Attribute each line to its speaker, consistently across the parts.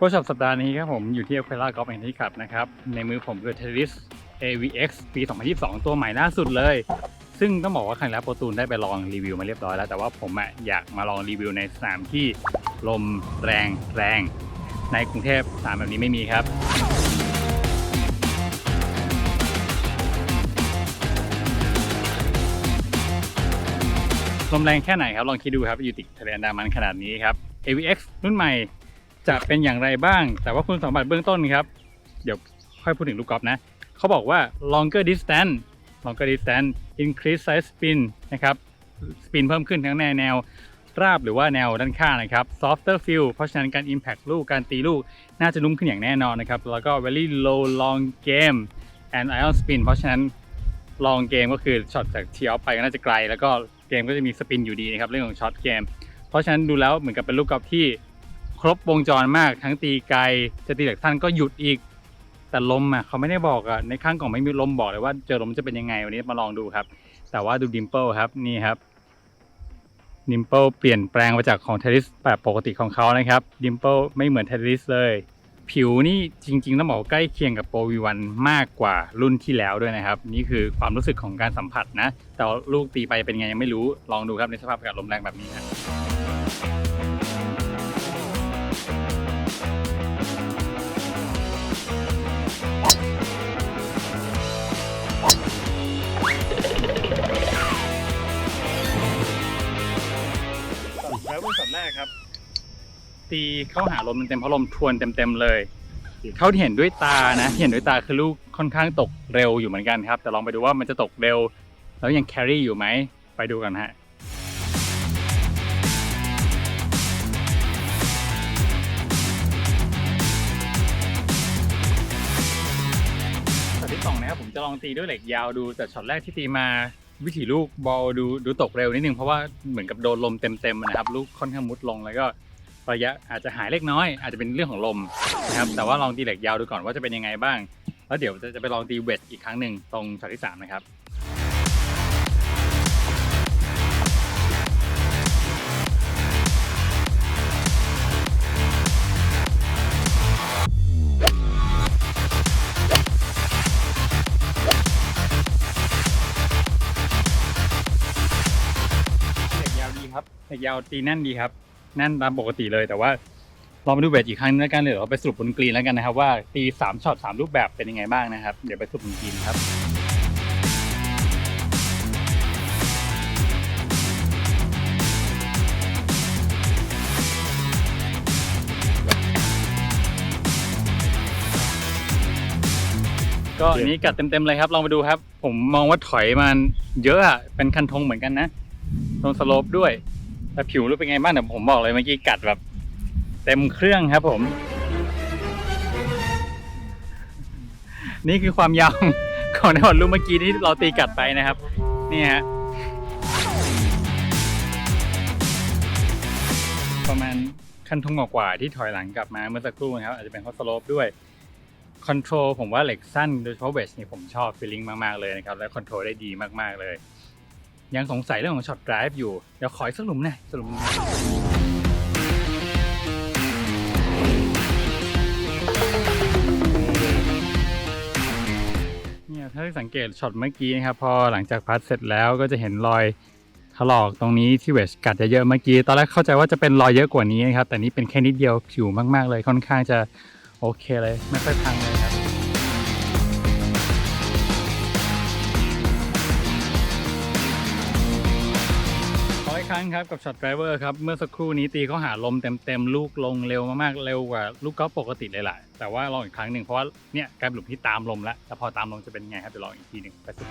Speaker 1: โปรช็อปสัปดาห์นี้ครับผมอยู่ที่ Aquila Golf and Country Club นะครับ ในมือผมคือ Terrace AVX ปี 2022 ตัวใหม่ล่าสุดเลย ซึ่งต้องบอกว่าครั้งแล้วโปรตูนได้ไปลองรีวิวมาเรียบร้อยแล้ว แต่ว่าผมอะอยากมาลองรีวิวในสนามที่ลมแรงแรง ในกรุงเทพสนามแบบนี้ไม่มีครับลมแรงแค่ไหนครับ ลองคิดดูครับอยู่ติดทะเลอันดามันขนาดนี้ครับ AVX รุ่นใหม่ จะเป็นอย่างไรบ้าง แต่ว่าคุณสมบัติเบื้องต้นครับ เดี๋ยวค่อยพูดถึงลูกกอล์ฟนะ เขาบอกว่า longer distance longer distance increase size spin นะครับ สปินเพิ่มขึ้นทั้งในแนวราบหรือว่าแนวด้านข้างนะครับ softer feel เพราะฉะนั้นการ impact ลูกการตีลูกน่าจะนุ่มขึ้นอย่างแน่นอนนะครับ แล้วก็ very low long game and iron spin เพราะฉะนั้น long game ก็คือช็อตจากเทีออไปก็น่าจะไกล แล้วก็เกมก็จะมีสปินอยู่ดีนะครับเรื่องของช็อตเกม เพราะฉะนั้นดูแล้วเหมือนกับเป็นลูกกอล์ฟที่ ครบวงจรมากทั้งตีไกลจะตีเหล็กสั้นก็หยุดอีก แต่ลมอะเขาไม่ได้บอกอะในข้างกล่องไม่มีลมบอกเลยว่าเจอลมจะเป็นยังไงวันนี้มาลองดูครับ แต่ว่าดูดิมเปิลครับนี่ครับดิมเปิลเปลี่ยนแปลงมาจากของเทริสแบบปกติของเขานะครับดิมเปิลไม่เหมือนเทริสเลย ผิวนี่จริงๆต้องบอกว่าใกล้เคียงกับโปรวีวันมากกว่ารุ่นที่แล้วด้วยนะครับ นี่คือความรู้สึกของการสัมผัสนะ แต่ลูกตีไปเป็นไงยังไม่รู้ลองดูครับในสภาพอากาศลมแรงแบบนี้นะแตีเข้าหาลมเต็มๆเพราะลมทวนเต็มๆเลย เขาที่เห็นด้วยตานะที่เห็นด้วยตาคือลูกค่อนข้างตกเร็วอยู่เหมือนกันครับ แต่ลองไปดูว่ามันจะตกเร็ว แล้วยังแครี่อยู่ไหม ไปดูกันฮะช็อตที่สองนะครับผมจะลองตีด้วยเหล็กยาวดู แต่ช็อตแรกที่ตีมาวิถีลูกบอลดูดูตกเร็วนิดนึงเพราะว่าเหมือนกับโดนลมเต็มๆนะครับ ลูกค่อนข้างมุดลงแล้วก็ ระยะอาจจะหายเล็กน้อย อาจจะเป็นเรื่องของลมนะครับแต่ว่าลองตีเหล็กยาวดูก่อนว่าจะเป็นยังไงบ้าง แล้วเดี๋ยวจะจะไปลองตีเวทอีกครั้งหนึ่งตรงช็อตที่สามนะครับเหล็กยาวดีครับเหล็กยาวตีแน่นดีครับ แน่นตามปกติเลย แต่ว่าลองมาดูเวทอีกครั้งนึงแล้วกันเดี๋ยวเราไปสรุปบนกรีนแล้วกันนะครับว่าตีสามช็อตสามรูปแบบเป็นยังไงบ้างนะครับ เดี๋ยวไปสรุปบนกรีนครับก็อันนี้กัดเต็มๆเลยครับลองมาดูครับ ผมมองว่าถอยมันเยอะอะเป็นคันธงเหมือนกันนะตรงสโลปด้วย แต่ผิวรู้เป็นไงบ้างแต่ผมบอกเลยเมื่อกี้กัดแบบ เต็มเครื่องครับผม นี่คือความยาวของในบอลลูกเมื่อกี้ที่เราตีกัดไปนะครับ นี่ฮะประมาณคันทงกว่าที่ถอยหลังกลับมาเมื่อสักครู่นะครับ อาจจะเป็นเพราะสโลปด้วยคอนโทรลผมว่าเหล็กสั้นโดยเฉพาะเวชนี่ผมชอบฟีลลิ่งมาก ๆ เลยนะครับ และคอนโทรลได้ดีมาก ๆ เลย ยังสงสัยเรื่องของช็อต d ร i v e อยู่ เดี๋ยวขออีกสักหลุมหน่อยสกหลุมหนึ่งเนี่ยถ้าสังเกตช็อตเมื่อกี้นะครับ พอหลังจากพัดเสร็จแล้วก็จะเห็นรอยถลอกตรงนี้ที่เวชกัดเยอะเมื่อกี้ ตอนแรกเข้าใจว่าจะเป็นรอยเยอะกว่านี้นะครับ แต่นี่เป็นแค่นิดเดียวผิวมาก ๆ เลยค่อนข้างจะโอเคเลย ไม่ค่อยพังเลยครับ รั้งครับกับช็อตไดรเวอร์ครับ เมื่อสักครู่นี้ตีเขาหาลมเต็มๆ ลูกลงเร็วมากๆ เร็วกว่าลูกกอล์ฟปกติเลยแหละแต่ว่าลองอีกครั้งหนึ่งเพราะว่าเนี่ยกลายเป็นหลุมที่ตามลมแล้ว แต่พอตามลมจะเป็นไงครับเดี๋ยวลองอีกทีหนึ่งไปสุด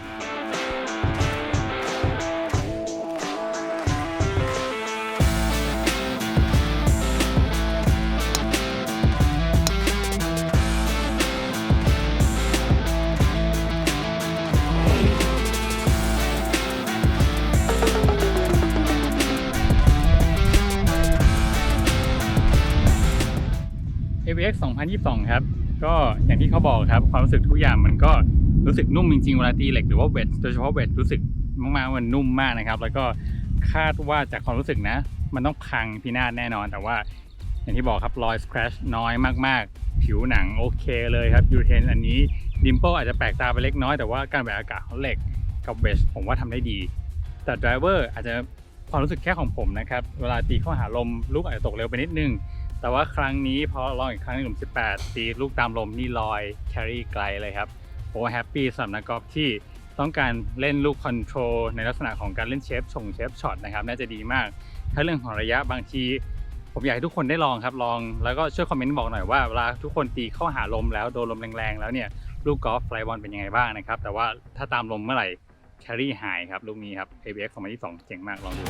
Speaker 1: AVX 2022 ครับ ก็อย่างที่เขาบอกครับ ความรู้สึกทุกอย่างมันก็รู้สึกนุ่มจริงๆเวลาตีเหล็กหรือว่าเวทโดยเฉพาะเวทรู้สึกมากๆมันนุ่มมากนะครับ แล้วก็คาดว่าจากความรู้สึกนะ มันต้องพังพินาศแน่นอน แต่ว่าอย่างที่บอกครับรอย scratch น้อยมากๆ ผิวหนังโอเคเลยครับยูเทนอันนี้ดิมเปิลอาจจะแปลกตาไปเล็กน้อยแต่ว่าการแบบอากาศของเหล็กกับเวชผมว่าทำได้ดี แต่ driver อาจจะความรู้สึกแค่ของผมนะครับ เวลาตีเข้าหาลมลูกอาจจะตกเร็วไปนิดนึง แต่ว่าครั้งนี้พอลองอีกครั้งในหลุม 18 ตีลูกตามลมนี่ลอยแครี่ไกลเลยครับผมว่าแฮปปี้สำหรับนักกอล์ฟที่ต้องการเล่นลูกคอนโทรลในลักษณะของการเล่นเชฟชงเชฟช็อตนะครับน่าจะดีมาก ถ้าเรื่องของระยะบางที ผมอยากให้ทุกคนได้ลองครับลองแล้วก็ช่วยคอมเมนต์บอกหน่อยว่าเวลาทุกคนตีเข้าหาลมแล้วโดนลมแรงๆแล้วเนี่ยลูกกอล์ฟไฟบอลเป็นยังไงบ้างนะครับ แต่ว่าถ้าตามลมเมื่อไหร่แครี่หายครับลูกนี้ครับ ABX 2022เจ๋งมากลองดู